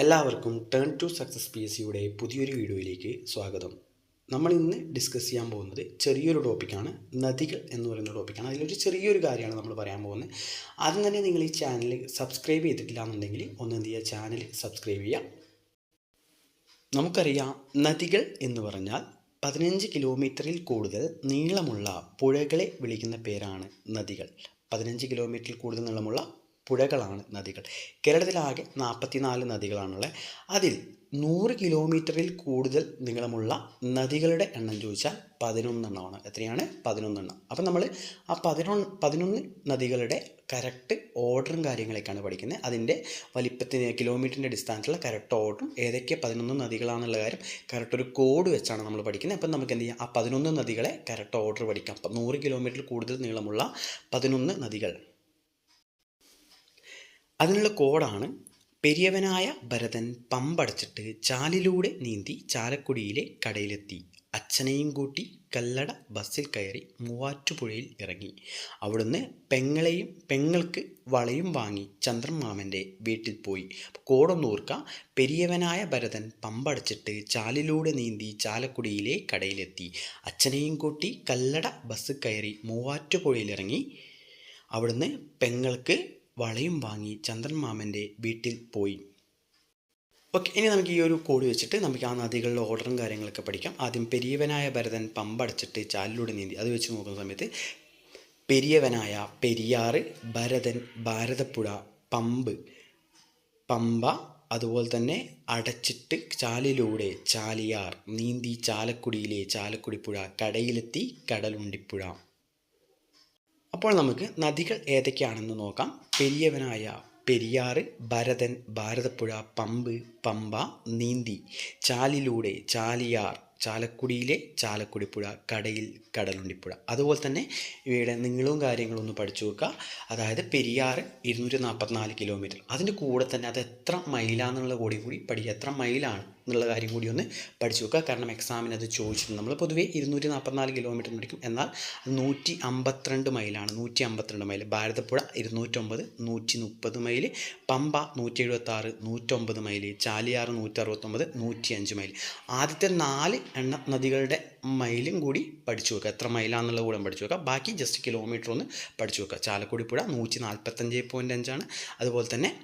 എല്ലാവർക്കും turn to success P S സിയുടെ പുതിയൊരു വീഡിയോയിലേക്ക് സ്വാഗതം. നമ്മൾ ഇന്ന് ഡിസ്കസ് ചെയ്യാൻ പോകുന്നത് ചെറിയൊരു ടോപ്പിക്കാണ് നദികൾ എന്ന് പറയുന്ന ടോപ്പിക്കാണ് അതിലൊരു ചെറിയൊരു കാര്യമാണ് നമ്മൾ പറയാൻ പോകുന്നത്. ആദ്യം തന്നെ നിങ്ങൾ ഈ ചാനൽ സബ്സ്ക്രൈബ് ചെയ്തിട്ടില്ല എന്നുണ്ടെങ്കിൽ ഒന്ന് എന്ത് ചെയ്യുക? ചാനൽ സബ്സ്ക്രൈബ് ചെയ്യുക. നമുക്കറിയാം നദികൾ എന്ന് പറഞ്ഞാൽ പതിനഞ്ച് കിലോമീറ്ററിൽ കൂടുതൽ നീളമുള്ള പുഴകളെ വിളിക്കുന്ന പേരാണ് നദികൾ. പതിനഞ്ച് കിലോമീറ്ററിൽ കൂടുതൽ നീളമുള്ള പുഴകളാണ് നദികൾ. കേരളത്തിലാകെ നാൽപ്പത്തിനാല് നദികളാണുള്ളത്. അതിൽ നൂറ് കിലോമീറ്ററിൽ കൂടുതൽ നീളമുള്ള നദികളുടെ എണ്ണം ചോദിച്ചാൽ പതിനൊന്നെണ്ണമാണ്. എത്രയാണ്? പതിനൊന്നെണ്ണം. അപ്പം നമ്മൾ ആ പതിനൊന്ന് പതിനൊന്ന് നദികളുടെ കറക്റ്റ് ഓർഡറും കാര്യങ്ങളൊക്കെയാണ് പഠിക്കുന്നത്. അതിന്റെ വലിപ്പത്തിന് കിലോമീറ്ററിന്റെ അടിസ്ഥാനത്തിലുള്ള കറക്റ്റ് ഓർഡറും ഏതൊക്കെ പതിനൊന്ന് നദികളാണെന്നുള്ള കാര്യം കറക്റ്റ് ഒരു കോഡ് വെച്ചാണ് നമ്മൾ പഠിക്കുന്നത്. അപ്പം നമുക്ക് എന്ത് ചെയ്യാം? ആ പതിനൊന്ന് നദികളെ കറക്റ്റ് ഓർഡർ പഠിക്കാം. നൂറ് കിലോമീറ്ററിൽ കൂടുതൽ നീളമുള്ള പതിനൊന്ന് നദികൾ. അതിനുള്ള കോഡാണ് പെരിയവനായ ഭരതൻ പമ്പടച്ചിട്ട് ചാലിലൂടെ നീന്തി ചാലക്കുടിയിലെ കടയിലെത്തി. അച്ഛനെയും കൂട്ടി കല്ലട ബസ്സിൽ കയറി മൂവാറ്റുപുഴയിൽ ഇറങ്ങി. അവിടുന്ന് പെങ്ങളെയും പെങ്ങൾക്ക് വളയും വാങ്ങി ചന്ദ്രമാമന്റെ വീട്ടിൽ പോയി. കോടൊന്നൂർക്ക പെരിയവനായ ഭരതൻ പമ്പടച്ചിട്ട് ചാലിലൂടെ നീന്തി ചാലക്കുടിയിലെ കടയിലെത്തി. അച്ഛനെയും കൂട്ടി കല്ലട ബസ് കയറി മൂവാറ്റുപുഴയിലിറങ്ങി. അവിടുന്ന് പെങ്ങൾക്ക് വളയും വാങ്ങി ചന്ദ്രൻ മാമന്റെ വീട്ടിൽ പോയി. ഓക്കെ ഇനി നമുക്ക് ഈ ഒരു കോഡ് വെച്ചിട്ട് നമുക്ക് ആ നദികളിലെ ഓർഡറും കാര്യങ്ങളൊക്കെ പഠിക്കാം. ആദ്യം പെരിയവനായ ഭരതൻ പമ്പടച്ചിട്ട് ചാലിലൂടെ നീന്തി. അത് വെച്ച് നോക്കുന്ന സമയത്ത് പെരിയവനായ പെരിയാറ് ഭരതൻ ഭാരതപ്പുഴ പമ്പ് പമ്പ അതുപോലെ തന്നെ അടച്ചിട്ട് ചാലിലൂടെ ചാലിയാർ നീന്തി ചാലക്കുടിയിലെ ചാലക്കുടിപ്പുഴ കടയിലെത്തി കടലുണ്ടിപ്പുഴ. അപ്പോൾ നമുക്ക് നദികൾ ഏതൊക്കെയാണെന്ന് നോക്കാം. പെരിയവനായ പെരിയാറ് ഭരതൻ ഭാരതപ്പുഴ പമ്പ് പമ്പ നീന്തി ചാലിലൂടെ ചാലിയാർ ചാലക്കുടിയിലെ ചാലക്കുടിപ്പുഴ കടയിൽ കടലുണ്ടിപ്പുഴ. അതുപോലെ തന്നെ ഇവയുടെ നീളവും കാര്യങ്ങളും ഒന്ന് പഠിച്ചു വെക്കുക അതായത് പെരിയാർ ഇരുന്നൂറ്റി നാൽപ്പത്തിനാല് കിലോമീറ്റർ അതിന്റെ കൂടെ തന്നെ അത് എത്ര മൈലാന്നുള്ള കൂടി കൂടി പഠിക്കുക. എത്ര മൈലാണ് എന്നുള്ള കാര്യം കൂടി ഒന്ന് പഠിച്ചു വെക്കുക കാരണം എക്സാമിന് അത് ചോദിച്ചിട്ടുണ്ട്. നമ്മൾ പൊതുവേ ഇരുന്നൂറ്റി നാൽപ്പത്തിനാല് കിലോമീറ്റർ പഠിക്കും. എന്നാൽ നൂറ്റി അമ്പത്തിരണ്ട് മൈലാണ് നൂറ്റി അമ്പത്തിരണ്ട് മൈൽ ഭാരതപ്പുഴ ഇരുന്നൂറ്റൊമ്പത് നൂറ്റി മുപ്പത് മൈൽ പമ്പ നൂറ്റി എഴുപത്താറ് നൂറ്റൊമ്പത് മൈൽ ചാലിയാറ് നൂറ്റി അറുപത്തൊമ്പത് നൂറ്റി അഞ്ച് മൈൽ ആദ്യത്തെ നാല് എണ്ണ നദികളുടെ മൈലും കൂടി പഠിച്ചു വെക്കുക. എത്ര മൈലാണെന്നുള്ള കൂടെ പഠിച്ചു വെക്കുക. ബാക്കി ജസ്റ്റ് കിലോമീറ്റർ ഒന്ന് പഠിച്ചു വെക്കുക. ചാലക്കുടി പുഴ നൂറ്റി നാൽപ്പത്തഞ്ച് പോയിന്റ് അഞ്ചാണ്. അതുപോലെ തന്നെ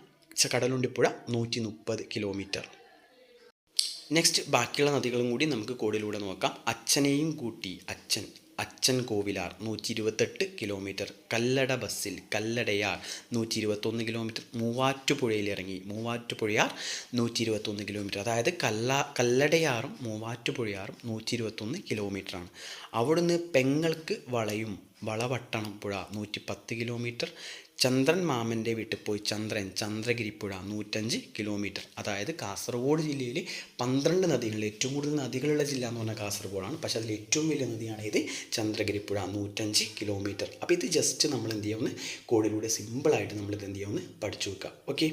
കടലുണ്ടിപ്പുഴ നൂറ്റി മുപ്പത് കിലോമീറ്റർ നെക്സ്റ്റ് ബാക്കിയുള്ള നദികളും കൂടി നമുക്ക് കോഡിലൂടെ നോക്കാം. അച്ഛനെയും കൂട്ടി. അച്ഛൻ അച്ഛൻ കോവിലാർ നൂറ്റി ഇരുപത്തെട്ട് കിലോമീറ്റർ കല്ലട ബസ്സിൽ കല്ലടയാർ നൂറ്റി ഇരുപത്തൊന്ന് കിലോമീറ്റർ മൂവാറ്റുപുഴയിൽ ഇറങ്ങി മൂവാറ്റുപുഴയാർ നൂറ്റി ഇരുപത്തൊന്ന് കിലോമീറ്റർ. അതായത് കല്ല കല്ലടയാറും മൂവാറ്റുപുഴയാറും നൂറ്റി ഇരുപത്തൊന്ന് കിലോമീറ്ററാണ്. അവിടുന്ന് പെങ്ങൾക്ക് വളയും വളവട്ടണം പുഴ നൂറ്റി പത്ത് കിലോമീറ്റർ. ചന്ദ്രൻ മാമന്റെ വീട്ടിൽ പോയി ചന്ദ്രൻ ചന്ദ്രഗിരിപ്പുഴ നൂറ്റഞ്ച് കിലോമീറ്റർ. അതായത് കാസർഗോഡ് ജില്ലയിൽ പന്ത്രണ്ട് നദികളിൽ ഏറ്റവും കൂടുതൽ നദികളുള്ള ജില്ല എന്ന് പറഞ്ഞാൽ കാസർഗോഡാണ്. പക്ഷേ അതിൽ ഏറ്റവും വലിയ നദിയാണ് ഇത് ചന്ദ്രഗിരിപ്പുഴ നൂറ്റഞ്ച് കിലോമീറ്റർ. അപ്പോൾ ഇത് ജസ്റ്റ് നമ്മൾ എന്ത് ചെയ്യാവുന്ന കോഡിലൂടെ സിമ്പിളായിട്ട് നമ്മളിത് എന്ത് ചെയ്യാവുന്ന പഠിച്ചു വെക്കുക. ഓക്കെ